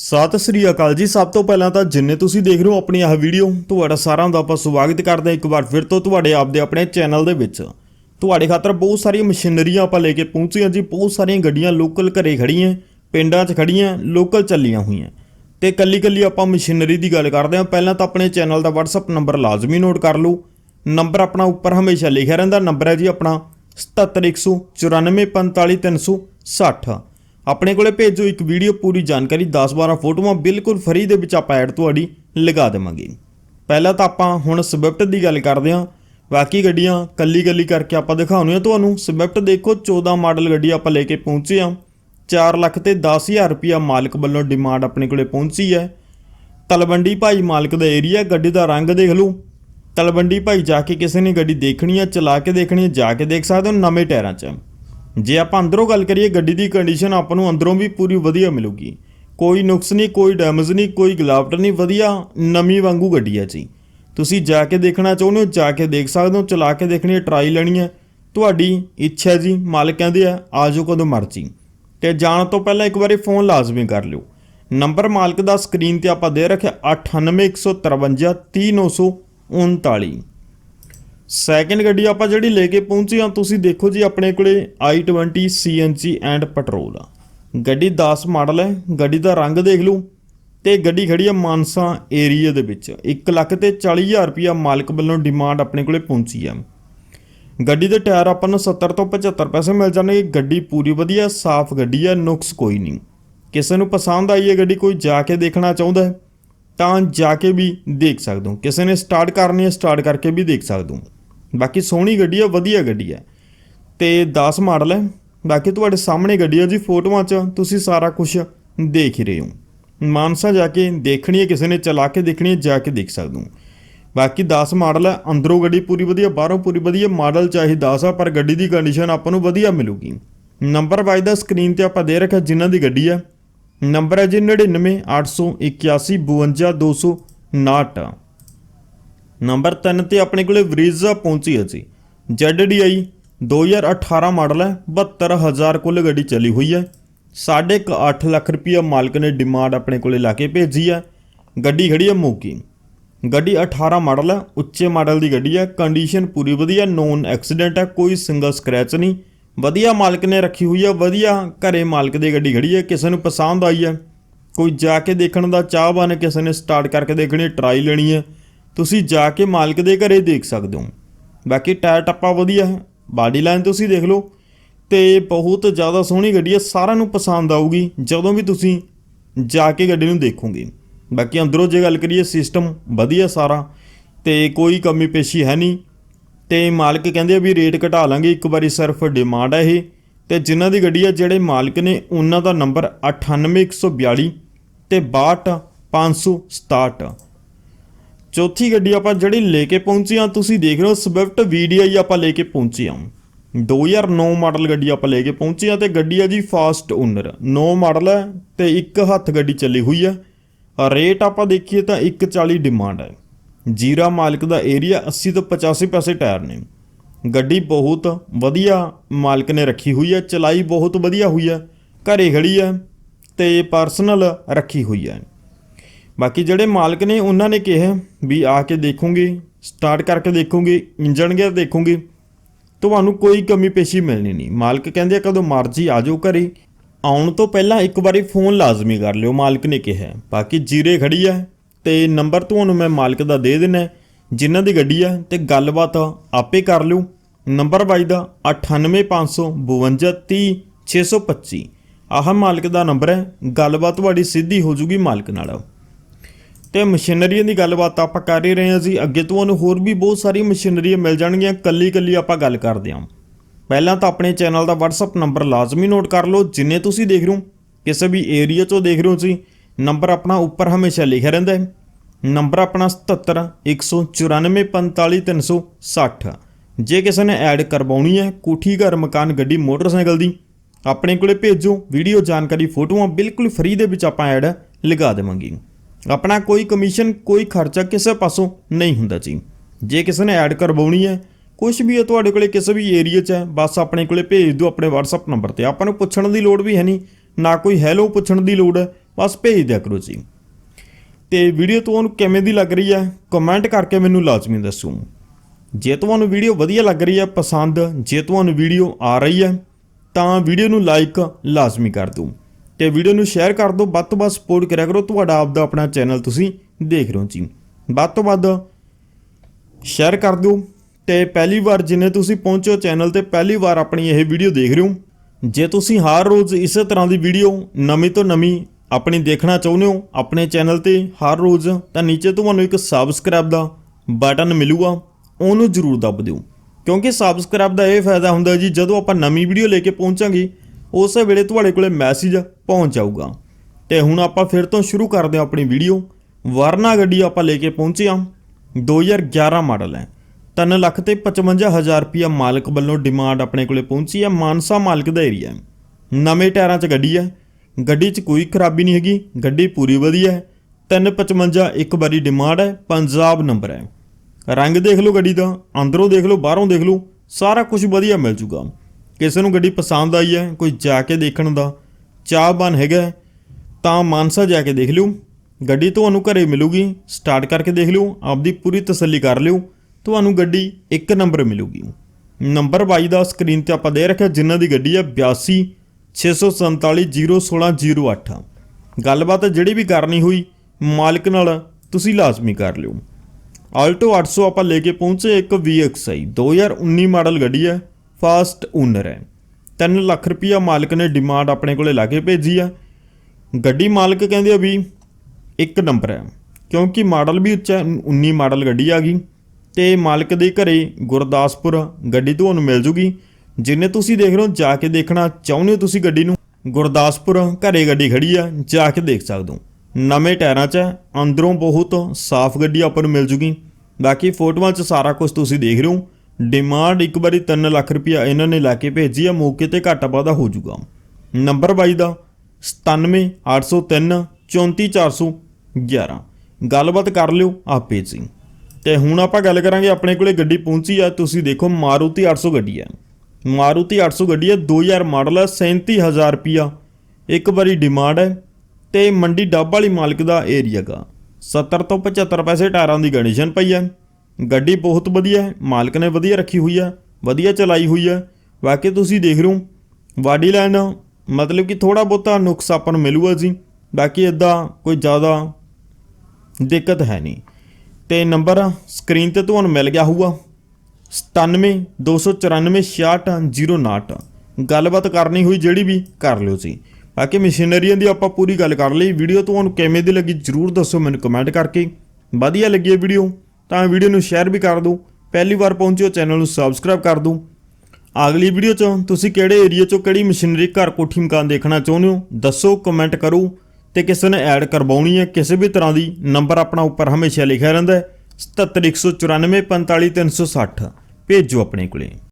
ਸਤਿ ਸ੍ਰੀ ਅਕਾਲ ਜੀ। ਸਭ ਤੋਂ ਪਹਿਲਾਂ ਤਾਂ ਜਿੰਨੇ ਤੁਸੀਂ ਦੇਖ ਰਹੇ ਹੋ ਆਪਣੀ ਆਹ ਵੀਡੀਓ, ਤੁਹਾਡਾ ਸਾਰਿਆਂ ਦਾ ਆਪਾਂ ਸਵਾਗਤ ਕਰਦੇ ਹਾਂ ਇੱਕ ਵਾਰ ਫਿਰ ਤੋਂ ਤੁਹਾਡੇ ਆਪਦੇ ਆਪਣੇ ਚੈਨਲ ਦੇ ਵਿੱਚ। ਤੁਹਾਡੇ ਖਾਤਰ ਬਹੁਤ ਸਾਰੀਆਂ ਮਸ਼ੀਨਰੀਆਂ ਆਪਾਂ ਲੈ ਕੇ ਪਹੁੰਚੀਆਂ ਜੀ। ਬਹੁਤ ਸਾਰੀਆਂ ਗੱਡੀਆਂ ਲੋਕਲ ਘਰੇ ਖੜੀਆਂ ਪਿੰਡਾਂ 'ਚ ਖੜੀਆਂ ਲੋਕਲ ਚੱਲੀਆਂ ਹੋਈਆਂ। ਤੇ ਕੱਲੀ ਕੱਲੀ ਆਪਾਂ ਮਸ਼ੀਨਰੀ ਦੀ ਗੱਲ ਕਰਦੇ ਹਾਂ। ਪਹਿਲਾਂ ਤਾਂ ਆਪਣੇ ਚੈਨਲ ਦਾ WhatsApp ਨੰਬਰ ਲਾਜ਼ਮੀ ਨੋਟ ਕਰ ਲਓ। ਨੰਬਰ ਆਪਣਾ ਉੱਪਰ ਹਮੇਸ਼ਾ ਲਿਖਿਆ ਰਹਿੰਦਾ। ਨੰਬਰ ਹੈ ਜੀ ਆਪਣਾ 7714945360 ਆਪਣੇ ਕੋਲੇ ਭੇਜੋ ਇੱਕ ਵੀਡੀਓ, ਪੂਰੀ ਜਾਣਕਾਰੀ 10-12 ਫੋਟੋਆਂ, ਬਿਲਕੁਲ ਫਰੀ ਦੇ ਵਿੱਚ ਆਪਾਂ ਐਡ ਤੁਹਾਡੀ ਲਗਾ ਦੇਵਾਂਗੇ। ਪਹਿਲਾਂ ਤਾਂ ਆਪਾਂ ਹੁਣ ਸਵਿਫਟ ਦੀ ਗੱਲ ਕਰਦੇ ਹਾਂ। ਬਾਕੀ ਗੱਡੀਆਂ ਕੱਲੀ ਕੱਲੀ ਕਰਕੇ ਆਪਾਂ ਦਿਖਾਉਣੀਆਂ ਤੁਹਾਨੂੰ। ਸਵਿਫਟ ਦੇਖੋ 14 ਮਾਡਲ ਗੱਡੀ ਆਪਾਂ ਲੈ ਕੇ ਪਹੁੰਚੇ ਹਾਂ। 4 ਲੱਖ ਤੇ 10000 ਰੁਪਿਆ ਮਾਲਕ ਵੱਲੋਂ ਡਿਮਾਂਡ ਆਪਣੇ ਕੋਲੇ ਪਹੁੰਚੀ ਹੈ। ਤਲਵੰਡੀ ਭਾਈ ਮਾਲਕ ਦਾ ਏਰੀਆ, ਗੱਡੀ ਦਾ ਰੰਗ ਦੇਖ ਲਓ। ਤਲਵੰਡੀ ਭਾਈ ਜਾ ਕੇ ਕਿਸੇ ਨੇ ਗੱਡੀ ਦੇਖਣੀ ਹੈ, ਚਲਾ ਕੇ ਦੇਖਣੀ ਹੈ, ਜਾ ਕੇ ਦੇਖ ਸਕਦੇ ਹੋ ਨਵੇਂ ਟਾਇਰਾਂ 'ਚ। ਜੇ ਆਪਾਂ ਅੰਦਰੋਂ ਗੱਲ ਕਰੀਏ, ਗੱਡੀ ਦੀ ਕੰਡੀਸ਼ਨ ਆਪਾਂ ਨੂੰ ਅੰਦਰੋਂ ਵੀ ਪੂਰੀ ਵਧੀਆ ਮਿਲੂਗੀ। ਕੋਈ ਨੁਕਸ ਨਹੀਂ, ਕੋਈ ਡੈਮੇਜ ਨਹੀਂ, ਕੋਈ ਗਲਾਵਟ ਨਹੀਂ, ਵਧੀਆ ਨਵੀਂ ਵਾਂਗੂ ਗੱਡੀ ਹੈ ਜੀ। ਤੁਸੀਂ ਜਾ ਕੇ ਦੇਖਣਾ ਚਾਹੁੰਦੇ ਹੋ, ਜਾ ਕੇ ਦੇਖ ਸਕਦੇ ਹੋ, ਚਲਾ ਕੇ ਦੇਖਣੀ ਹੈ ਟਰਾਈ ਲੈਣੀ ਹੈ। ਤੁਹਾਡੀ ਇੱਛਾ ਜੀ, ਮਾਲਕ ਕਹਿੰਦੇ ਆ ਆਜੋ ਕਦੋਂ ਮਰਜ਼ੀ। ਤੇ ਜਾਣ ਤੋਂ ਪਹਿਲਾਂ ਇੱਕ ਵਾਰੀ ਫੋਨ ਲਾਜ਼ਮੀ ਕਰ ਲਿਓ। ਨੰਬਰ ਮਾਲਕ ਦਾ ਸਕਰੀਨ ਤੇ ਆਪਾਂ ਦੇ ਰੱਖਿਆ 9815530939 ਸੈਕਿੰਡ ਗੱਡੀ ਆਪਾਂ ਜਿਹੜੀ ਲੈ ਕੇ ਪਹੁੰਚੇ ਹਾਂ, ਤੁਸੀਂ ਦੇਖੋ ਜੀ ਆਪਣੇ ਕੋਲੇ i20 CNG ਐਂਡ ਪੈਟਰੋਲ ਆ। ਗੱਡੀ 10 ਮਾਡਲ ਹੈ, ਗੱਡੀ ਦਾ ਰੰਗ ਦੇਖ ਲਓ, ਤੇ ਗੱਡੀ ਖੜੀ ਆ ਮਾਨਸਾ ਏਰੀਆ ਦੇ ਵਿੱਚ। 1 ਲੱਖ ਤੇ 40000 ਰੁਪਿਆ ਮਾਲਕ ਵੱਲੋਂ ਡਿਮਾਂਡ ਆਪਣੇ ਕੋਲੇ ਪਹੁੰਚੀ ਹੈ ਗੱਡੀ ਦੇ ਟਾਇਰ ਆਪਾਂ ਨੂੰ 70 ਤੋਂ 75 ਪੈਸੇ ਮਿਲ ਜਾਣਗੇ, ਗੱਡੀ ਪੂਰੀ ਵਧੀਆ, ਸਾਫ਼ ਗੱਡੀ ਹੈ ਨੁਕਸ ਕੋਈ ਨਹੀਂ। ਕਿਸੇ ਨੂੰ ਪਸੰਦ ਆਈ ਹੈ ਗੱਡੀ, ਕੋਈ ਜਾ ਕੇ ਦੇਖਣਾ ਚਾਹੁੰਦਾ ਹੈ, ਤਾਂ ਜਾ ਕੇ ਵੀ ਦੇਖ ਸਕਦੇ ਹੋ। ਕਿਸੇ ਨੇ ਸਟਾਰਟ ਕਰਨੀ ਹੈ ਸਟਾਰਟ ਕਰਕੇ ਵੀ ਦੇਖ ਸਕਦੇ ਹੋ। ਬਾਕੀ ਸੋਹਣੀ ਗੱਡੀ ਆ, ਵਧੀਆ ਗੱਡੀ ਹੈ ਤੇ 10 ਮਾਡਲ ਹੈ। ਬਾਕੀ ਤੁਹਾਡੇ ਸਾਹਮਣੇ ਗੱਡੀ ਆ ਜੀ, ਫੋਟੋਆਂ 'ਚ ਤੁਸੀਂ ਸਾਰਾ ਕੁਝ ਦੇਖ ਹੀ ਰਹੇ ਹੋ। ਮਾਨਸਾ ਜਾ ਕੇ ਦੇਖਣੀ ਹੈ, ਕਿਸੇ ਨੇ ਚਲਾ ਕੇ ਦੇਖਣੀ ਹੈ, ਜਾ ਕੇ ਦੇਖ ਸਕਦੇ ਹੋ। ਬਾਕੀ 10 ਮਾਡਲ ਹੈ, ਅੰਦਰੋਂ ਗੱਡੀ ਪੂਰੀ ਵਧੀਆ, ਬਾਹਰੋਂ ਪੂਰੀ ਵਧੀਆ, ਮਾਡਲ ਚਾਹੇ 10 ਆ, ਪਰ ਗੱਡੀ ਦੀ ਕੰਡੀਸ਼ਨ ਆਪਾਂ ਨੂੰ ਵਧੀਆ ਮਿਲੂਗੀ। ਨੰਬਰ ਵਾਈਜ਼ ਦਾ ਸਕਰੀਨ ਤੇ ਆਪਾਂ ਦੇ ਰੱਖਿਆ ਜਿਨ੍ਹਾਂ ਦੀ ਗੱਡੀ ਹੈ ਨੰਬਰ ਹੈ ਜੀ 9981152259 ਨੰਬਰ 3 ਤੇ ਆਪਣੇ ਕੋਲੇ ਵਰੀਜ਼ਾ ਪਹੁੰਚੀ ਹੈ ਜੀ। ZDI 2018 ਮਾਡਲ ਹੈ 72000 ਕੁੱਲ ਗੱਡੀ ਚੱਲੀ ਹੋਈ ਹੈ। 8.5 ਲੱਖ ਰੁਪਈਆ ਮਾਲਕ ਨੇ ਡਿਮਾਂਡ ਆਪਣੇ ਕੋਲੇ ਲਾ ਕੇ ਭੇਜੀ ਹੈ। ਗੱਡੀ ਖੜੀ ਹੈ ਮੋਕੀ ਗੱਡੀ 18 ਮਾਡਲ ਹੈ, ਉੱਚੇ ਮਾਡਲ ਦੀ ਗੱਡੀ ਹੈ। ਕੰਡੀਸ਼ਨ ਪੂਰੀ ਵਧੀਆ ਨੋਨ ਐਕਸੀਡੈਂਟ ਹੈ, ਕੋਈ ਸਿੰਗਲ ਸਕ੍ਰੈਚ ਨਹੀਂ। ਵਧੀਆ ਮਾਲਕ ਨੇ ਰੱਖੀ ਹੋਈ ਹੈ, ਵਧੀਆ ਘਰੇ ਮਾਲਕ ਦੀ ਗੱਡੀ ਖੜੀ ਹੈ, ਕਿਸੇ ਨੂੰ ਪਸੰਦ ਆਈ ਹੈ। ਕੋਈ ਜਾ ਕੇ ਦੇਖਣ ਦਾ ਚਾਹਵਾਨ ਕਿਸੇ ਨੇ ਸਟਾਰਟ ਕਰਕੇ ਦੇਖਣੀ ਟਰਾਈ ਲੈਣੀ ਹੈ। ਤੁਸੀਂ ਜਾ ਕੇ ਮਾਲਕ ਦੇ ਘਰੇ ਦੇਖ ਸਕਦੇ ਹੋ। ਬਾਕੀ ਟਾਇਰ ਟੱਪਾ ਵਧੀਆ ਹੈ, ਬਾਡੀ ਲਾਈਨ ਤੁਸੀਂ ਦੇਖ ਲਓ। ਤੇ ਬਹੁਤ ਜ਼ਿਆਦਾ ਸੋਹਣੀ ਗੱਡੀ ਹੈ, ਸਾਰਿਆਂ ਨੂੰ ਪਸੰਦ ਆਊਗੀ, ਜਦੋਂ ਵੀ ਤੁਸੀਂ ਜਾ ਕੇ ਗੱਡੀ ਨੂੰ ਦੇਖੋਗੇ। ਬਾਕੀ ਅੰਦਰੋਂ ਜੇ ਗੱਲ ਕਰੀਏ ਸਿਸਟਮ ਵਧੀਆ ਸਾਰਾ, ਤੇ ਕੋਈ ਕਮੀ ਪੇਸ਼ੀ ਹੈ ਨਹੀਂ। ਤੇ ਮਾਲਕ ਕਹਿੰਦੇ ਆ ਵੀ ਰੇਟ ਘਟਾ ਲਾਂਗੇ, ਇੱਕ ਵਾਰੀ ਸਿਰਫ ਡਿਮਾਂਡ ਹੈ ਇਹ। ਤੇ ਜਿਨ੍ਹਾਂ ਦੀ ਗੱਡੀ ਆ, ਜਿਹੜੇ ਮਾਲਕ ਨੇ, ਉਹਨਾਂ ਦਾ ਨੰਬਰ 98142 ਤੇ 62567 ਚੌਥੀ ਗੱਡੀ ਆਪਾਂ ਜਿਹੜੀ ਲੈ ਕੇ ਪਹੁੰਚੇ ਹਾਂ, ਤੁਸੀਂ ਦੇਖ ਰਹੇ ਹੋ ਸਵਿਫਟ VDI ਆਪਾਂ ਲੈ ਕੇ ਪਹੁੰਚੇ ਹਾਂ। 2009 ਮਾਡਲ ਗੱਡੀ ਆਪਾਂ ਲੈ ਕੇ ਪਹੁੰਚੇ ਹਾਂ ਤੇ ਗੱਡੀ ਹੈ ਜੀ ਫਾਸਟ ਓਨਰ 9 ਮਾਡਲ ਹੈ ਤੇ ਇੱਕ ਹੱਥ ਗੱਡੀ ਚੱਲੀ ਹੋਈ ਹੈ। ਰੇਟ ਆਪਾਂ ਦੇਖੀਏ ਤਾਂ 140 ਡਿਮਾਂਡ ਹੈ। ਜੀਰਾ ਮਾਲਕ ਦਾ ਏਰੀਆ 80 ਤੋਂ 85 ਪੈਸੇ ਟਾਇਰ ਨੇ। ਗੱਡੀ ਬਹੁਤ ਵਧੀਆ ਮਾਲਕ ਨੇ ਰੱਖੀ ਹੋਈ ਹੈ, ਚਲਾਈ ਬਹੁਤ ਵਧੀਆ ਹੋਈ ਹੈ। ਘਰੇ ਖੜੀ ਹੈ ਤੇ ਪਰਸਨਲ ਰੱਖੀ ਹੋਈ ਹੈ। ਬਾਕੀ ਜਿਹੜੇ ਮਾਲਕ ਨੇ ਉਹਨਾਂ ਨੇ ਕਿਹਾ ਵੀ ਆ ਕੇ ਦੇਖੋਗੇ ਸਟਾਰਟ ਕਰਕੇ ਦੇਖੋਗੇ ਇੰਜਨ ਗੇਅਰ ਦੇਖੋਗੇ। ਤੁਹਾਨੂੰ ਕੋਈ ਕਮੀ ਪੇਸ਼ੀ ਮਿਲਣੀ ਨਹੀਂ। ਮਾਲਕ ਕਹਿੰਦੇ ਆ ਕਦੋਂ ਮਰਜ਼ੀ ਆ ਜਾਓ ਘਰੇ। ਆਉਣ ਤੋਂ ਪਹਿਲਾਂ ਇੱਕ ਵਾਰੀ ਫੋਨ ਲਾਜ਼ਮੀ ਕਰ ਲਿਓ ਮਾਲਕ ਨੇ ਕਿਹਾ। ਬਾਕੀ ਜੀਰੇ ਖੜੀ ਹੈ ਤੇ ਨੰਬਰ ਤੁਹਾਨੂੰ ਮੈਂ ਮਾਲਕ ਦਾ ਦੇ ਦੇਣਾ ਹੈ, ਜਿਨ੍ਹਾਂ ਦੀ ਗੱਡੀ ਹੈ ਤੇ ਗੱਲਬਾਤ ਆਪੇ ਕਰ ਲਿਓ। ਨੰਬਰ ਬਾਈ ਦਾ 9855530625 ਆਹ ਮਾਲਕ ਦਾ ਨੰਬਰ ਹੈ। ਗੱਲਬਾਤ ਤੁਹਾਡੀ ਸਿੱਧੀ ਹੋ ਜੂਗੀ ਮਾਲਕ ਨਾਲ। ਤੇ ਮਸ਼ੀਨਰੀਆਂ ਦੀ ਗੱਲਬਾਤ ਆਪਾਂ ਕਰ ਹੀ ਰਹੇ ਹਾਂ ਜੀ। ਅੱਗੇ ਤੋਂ ਤੁਹਾਨੂੰ ਹੋਰ ਵੀ ਬਹੁਤ ਸਾਰੀ ਮਸ਼ੀਨਰੀਆਂ ਮਿਲ ਜਾਣਗੀਆਂ। ਕੱਲੀ ਕੱਲੀ ਆਪਾਂ ਗੱਲ ਕਰਦੇ ਹਾਂ। ਪਹਿਲਾਂ ਤਾਂ ਆਪਣੇ ਚੈਨਲ ਦਾ WhatsApp ਨੰਬਰ ਲਾਜ਼ਮੀ ਨੋਟ ਕਰ ਲਓ। ਜਿੰਨੇ ਤੁਸੀਂ ਦੇਖ ਰਹੇ ਹੋ, ਕਿਸੇ ਵੀ ਏਰੀਆ 'ਚੋਂ ਦੇਖ ਰਹੇ ਹੋ ਜੀ, ਨੰਬਰ ਆਪਣਾ ਉੱਪਰ ਹਮੇਸ਼ਾ ਲਿਖਿਆ ਰਹਿੰਦਾ ਹੈ। ਨੰਬਰ ਆਪਣਾ 77 194 45 360 ਜੇ ਕਿਸੇ ਨੇ ਐਡ ਕਰਵਾਉਣੀ ਹੈ, ਕੋਠੀ, ਘਰ, ਮਕਾਨ, ਗੱਡੀ, ਮੋਟਰਸਾਈਕਲ ਦੀ, ਆਪਣੇ ਕੋਲੇ ਭੇਜੋ। ਵੀਡੀਓ ਜਾਣਕਾਰੀ, ਫੋਟੋਆਂ ਬਿਲਕੁਲ ਫ੍ਰੀ ਦੇ ਵਿੱਚ ਆਪਾਂ ਐਡ ਲਗਾ ਦੇਵਾਂਗੇ। ਆਪਣਾ ਕੋਈ ਕਮਿਸ਼ਨ ਕੋਈ ਖਰਚਾ ਕਿਸੇ ਪਾਸੋਂ ਨਹੀਂ ਹੁੰਦਾ ਜੀ। ਜੇ ਕਿਸੇ ਨੇ ਐਡ ਕਰਵਾਉਣੀ ਹੈ ਕੁਝ ਵੀ ਹੈ ਤੁਹਾਡੇ ਕੋਲੇ, ਕਿਸੇ ਵੀ ਏਰੀਆ 'ਚ ਹੈ, ਬਸ ਆਪਣੇ ਕੋਲੇ ਭੇਜ ਦਿਓ ਆਪਣੇ WhatsApp ਨੰਬਰ ਤੇ। ਆਪਾਂ ਨੂੰ ਪੁੱਛਣ ਦੀ ਲੋੜ ਵੀ ਹੈ ਨਹੀਂ, ਨਾ ਕੋਈ ਹੈਲੋ ਪੁੱਛਣ ਦੀ ਲੋੜ ਹੈ, ਬਸ ਭੇਜ ਦਿਆ ਕਰੋ ਜੀ। ਤੇ ਵੀਡੀਓ ਤੁਹਾਨੂੰ ਕਿਵੇਂ ਦੀ ਲੱਗ ਰਹੀ ਹੈ ਕਮੈਂਟ ਕਰਕੇ ਮੈਨੂੰ ਲਾਜ਼ਮੀ ਦੱਸੋ। ਜੇ ਤੁਹਾਨੂੰ ਵੀਡੀਓ ਵਧੀਆ ਲੱਗ ਰਹੀ ਹੈ, ਪਸੰਦ, ਜੇ ਤੁਹਾਨੂੰ ਵੀਡੀਓ ਆ ਰਹੀ ਹੈ, ਤਾਂ ਵੀਡੀਓ ਨੂੰ ਲਾਈਕ ਲਾਜ਼ਮੀ ਕਰ ਦਿਓ। ਤੇ ਵੀਡੀਓ ਨੂੰ ਸ਼ੇਅਰ ਕਰ ਦਿਓ, ਵੱਧ ਤੋਂ ਵੱਧ ਸਪੋਰਟ ਕਰਿਆ ਕਰੋ, ਤੁਹਾਡਾ ਆਪਦਾ ਆਪਣਾ ਚੈਨਲ ਤੁਸੀਂ ਦੇਖ ਰਹੇ ਹੋ ਜੀ। ਵੱਧ ਤੋਂ ਵੱਧ ਸ਼ੇਅਰ ਕਰ ਦਿਓ ਤੇ ਪਹਿਲੀ ਵਾਰ ਜਿੰਨੇ ਤੁਸੀਂ ਪਹੁੰਚੋ ਚੈਨਲ ਤੇ, ਪਹਿਲੀ ਵਾਰ ਆਪਣੀ ਇਹ ਵੀਡੀਓ ਦੇਖ ਰਹੇ ਹੋ। ਜੇ ਤੁਸੀਂ ਹਰ ਰੋਜ਼ ਇਸੇ ਤਰ੍ਹਾਂ ਦੀ ਵੀਡੀਓ ਨਵੀਂ ਤੋਂ ਨਵੀਂ ਆਪਣੀ ਦੇਖਣਾ ਚਾਹੁੰਦੇ ਹੋ, ਆਪਣੇ ਚੈਨਲ ਤੇ ਹਰ ਰੋਜ਼, ਤਾਂ ਨੀਚੇ ਤੁਹਾਨੂੰ ਇੱਕ ਸਬਸਕ੍ਰਾਈਬ ਦਾ ਬਟਨ ਮਿਲੂਗਾ, ਉਹਨੂੰ ਜ਼ਰੂਰ ਦੱਬ ਦਿਓ। ਕਿਉਂਕਿ ਸਬਸਕ੍ਰਾਈਬ ਦਾ ਇਹ ਫਾਇਦਾ ਹੁੰਦਾ ਜੀ, ਜਦੋਂ ਆਪਾਂ ਨਵੀਂ ਵੀਡੀਓ ਲੈ ਕੇ ਪਹੁੰਚਾਂਗੇ ਉਸੇ ਵੇਲੇ ਤੁਹਾਡੇ ਕੋਲੇ ਮੈਸੇਜ ਪਹੁੰਚ ਜਾਊਗਾ। ਤੇ ਹੁਣ ਆਪਾਂ ਫਿਰ ਤੋਂ ਸ਼ੁਰੂ ਕਰਦੇ ਹਾਂ ਆਪਣੀ ਵੀਡੀਓ ਵਰਨਾ ਗੱਡੀ ਆਪਾਂ ਲੈ ਕੇ ਪਹੁੰਚੇ ਹਾਂ। 2011 ਮਾਡਲ ਹੈ। 3 ਲੱਖ ਤੇ 55000 ਰੁਪਿਆ ਮਾਲਕ ਵੱਲੋਂ ਡਿਮਾਂਡ ਆਪਣੇ ਕੋਲੇ ਪਹੁੰਚੀ ਹੈ। ਮਾਨਸਾ ਮਾਲਕ ਦਾ ਏਰੀਆ ਨਵੇਂ ਟਾਇਰਾਂ 'ਚ ਗੱਡੀ ਹੈ। ਗੱਡੀ 'ਚ ਕੋਈ ਖਰਾਬੀ ਨਹੀਂ ਹੈਗੀ। ਗੱਡੀ ਪੂਰੀ ਵਧੀਆ ਹੈ। 355 ਇੱਕ ਵਾਰੀ ਡਿਮਾਂਡ ਹੈ। ਪੰਜਾਬ ਨੰਬਰ ਹੈ। ਰੰਗ ਦੇਖ ਲਓ ਗੱਡੀ ਦਾ। ਅੰਦਰੋਂ ਦੇਖ ਲਓ, ਬਾਹਰੋਂ ਦੇਖ ਲਓ। ਸਾਰਾ ਕੁਝ ਵਧੀਆ ਮਿਲ ਜੂਗਾ। ਕਿਸੇ ਨੂੰ ਗੱਡੀ ਪਸੰਦ ਆਈ ਹੈ, ਕੋਈ ਜਾ ਕੇ ਦੇਖਣ ਦਾ ਚਾਹਬਾਨ ਹੈਗਾ ਤਾਂ ਮਾਨਸਾ ਜਾ ਕੇ ਦੇਖ ਲਿਓ। ਗੱਡੀ ਤੁਹਾਨੂੰ ਘਰੇ ਮਿਲੂਗੀ, ਸਟਾਰਟ ਕਰਕੇ ਦੇਖ ਲਿਓ, ਆਪਦੀ ਪੂਰੀ ਤਸੱਲੀ ਕਰ ਲਿਓ, ਤੁਹਾਨੂੰ ਗੱਡੀ ਇੱਕ ਨੰਬਰ ਮਿਲੂਗੀ। ਨੰਬਰ 22 ਦਾ ਸਕਰੀਨ ਤੇ ਆਪਾਂ ਦੇ ਰੱਖਿਆ, ਜਿਨ੍ਹਾਂ ਦੀ ਗੱਡੀ ਹੈ 82 647 ਗੱਲਬਾਤ ਜਿਹੜੀ ਵੀ ਕਰਨੀ ਹੋਈ, ਮਾਲਕ ਨਾਲ ਤੁਸੀਂ ਲਾਜ਼ਮੀ ਕਰ ਲਿਓ। ਆਲਟੋ 800 ਆਪਾਂ ਲੈ ਕੇ ਪਹੁੰਚੇ, ਇੱਕ VXI 2019 ਮਾਡਲ ਗੱਡੀ ਹੈ। ਫਾਸਟ ਓਨਰ ਹੈ। 3 ਲੱਖ ਰੁਪਈਆ ਮਾਲਕ ਨੇ ਡਿਮਾਂਡ ਆਪਣੇ ਕੋਲੇ ਲਾ ਕੇ ਭੇਜੀ ਆ। ਗੱਡੀ ਮਾਲਕ ਕਹਿੰਦੇ ਆ ਵੀ ਇੱਕ ਨੰਬਰ ਹੈ ਕਿਉਂਕਿ ਮਾਡਲ ਵੀ ਉੱਚਾ ਹੈ, 19 ਮਾਡਲ ਗੱਡੀ ਆ ਗਈ। ਤੇ ਮਾਲਕ ਦੇ ਘਰੇ ਗੁਰਦਾਸਪੁਰ ਗੱਡੀ ਤੁਹਾਨੂੰ ਮਿਲ ਜੂਗੀ। ਜਿੰਨੇ ਤੁਸੀਂ ਦੇਖ ਰਹੇ ਹੋ ਜਾ ਕੇ ਦੇਖਣਾ ਚਾਹੁੰਦੇ ਹੋ ਤੁਸੀਂ ਗੱਡੀ ਨੂੰ। ਗੁਰਦਾਸਪੁਰ ਘਰੇ ਗੱਡੀ ਖੜੀ ਆ ਜਾ ਕੇ ਦੇਖ ਸਕਦੇ ਹੋ। ਨਵੇਂ ਟਾਇਰਾਂ 'ਚ ਹੈ, ਅੰਦਰੋਂ ਬਹੁਤ ਸਾਫ਼ ਗੱਡੀ ਆਪਾਂ ਨੂੰ ਮਿਲ ਜੂਗੀ। ਬਾਕੀ ਫੋਟੋਆਂ 'ਚ ਸਾਰਾ ਕੁਝ ਤੁਸੀਂ ਦੇਖ ਰਹੇ ਹੋ। ਡਿਮਾਂਡ ਇੱਕ ਵਾਰੀ 3 ਲੱਖ ਰੁਪਇਆ ਇਹਨਾਂ ਨੇ ਲਾ ਕੇ ਭੇਜੀ ਆ, ਮੌਕੇ ਤੇ ਘਾਟਾ ਵਾਧਾ ਹੋ ਜੂਗਾ ਨੰਬਰ 22 ਦਾ 97803 34411 ਗੱਲਬਾਤ ਕਰ ਲਿਓ ਆਪੇ ਜੀ। ਤੇ ਹੁਣ ਆਪਾਂ ਗੱਲ ਕਰਾਂਗੇ ਆਪਣੇ ਕੋਲੇ ਗੱਡੀ ਪਹੁੰਚੀ ਆ, ਤੁਸੀਂ ਦੇਖੋ ਮਾਰੂਤੀ 800 ਗੱਡੀ ਹੈ ਮਾਰੂਤੀ 800 ਗੱਡੀ ਹੈ 2000 ਮਾਡਲ ਹੈ 37000 ਰੁਪਿਆ ਇੱਕ ਵਾਰੀ ਡਿਮਾਂਡ ਹੈ ਤੇ ਮੰਡੀ ਡੱਬ ਵਾਲੀ ਮਾਲਕ ਦਾ ਏਰੀਆ ਗਾ। 70 ਤੋਂ 75 ਪੈਸੇ ਟਾਇਰਾਂ ਦੀ ਕੰਡੀਸ਼ਨ ਪਈ ਹੈ ਗੱਡੀ ਬਹੁਤ ਵਧੀਆ ਹੈ, ਮਾਲਕ ਨੇ ਵਧੀਆ ਰੱਖੀ ਹੋਈ ਹੈ ਵਧੀਆ ਚਲਾਈ ਹੋਈ ਹੈ ਬਾਕੀ ਤੁਸੀਂ ਦੇਖ ਰਹੇ ਹੋ ਵਾਡੀ ਲਾਈਨ ਮਤਲਬ ਕਿ ਥੋੜਾ ਬਹੁਤਾ ਨੁਕਸ ਆਪਾਂ ਨੂੰ ਮਿਲੂਗਾ ਜੀ, ਬਾਕੀ ਇਦਾਂ ਕੋਈ ਜ਼ਿਆਦਾ ਦਿੱਕਤ ਹੈ ਨਹੀਂ। ਤੇ ਨੰਬਰ ਸਕਰੀਨ ਤੇ ਤੁਹਾਨੂੰ ਮਿਲ ਗਿਆ ਹੋਊਗਾ 9729466059 ਗੱਲਬਾਤ ਕਰਨੀ ਹੋਈ ਜਿਹੜੀ ਵੀ ਕਰ ਲਿਓ ਜੀ। ਬਾਕੀ ਮਸ਼ੀਨਰੀਆਂ ਦੀ ਆਪਾਂ ਪੂਰੀ ਗੱਲ ਕਰ ਲਈ, ਵੀਡੀਓ ਤੁਹਾਨੂੰ ਕਿਵੇਂ ਦੀ ਲੱਗੀ ਜਰੂਰ ਦੱਸੋ ਮੈਨੂੰ ਕਮੈਂਟ ਕਰਕੇ। ਵਧੀਆ ਲੱਗੀ ਇਹ ਵੀਡੀਓ। ਤਾਂ ਵੀਡੀਓ ਨੂੰ ਸ਼ੇਅਰ ਵੀ ਕਰ ਦਿਓ। ਪਹਿਲੀ ਵਾਰ ਪਹੁੰਚਿਓ ਚੈਨਲ ਨੂੰ ਸਬਸਕ੍ਰਾਈਬ ਕਰ ਦਿਓ। ਅਗਲੀ ਵੀਡੀਓ 'ਚ ਤੁਸੀਂ ਕਿਹੜੇ ਏਰੀਆ 'ਚੋਂ ਕਿਹੜੀ ਮਸ਼ੀਨਰੀ ਘਰ ਕੋਠੀ ਮਕਾਨ ਦੇਖਣਾ ਚਾਹੁੰਦੇ ਹੋ, ਦੱਸੋ ਕਮੈਂਟ ਕਰੋ। ਤੇ ਕਿਸੇ ਨੇ ਐਡ ਕਰਵਾਉਣੀ ਹੈ, ਕਿਸੇ ਵੀ ਤਰ੍ਹਾਂ ਦੀ ਨੰਬਰ ਆਪਣਾ ਉੱਪਰ ਹਮੇਸ਼ਾ ਲਿਖਿਆ ਰਹਿੰਦਾ ਹੈ। 77194 45360 ਭੇਜੋ ਆਪਣੇ ਕੋਲੇ।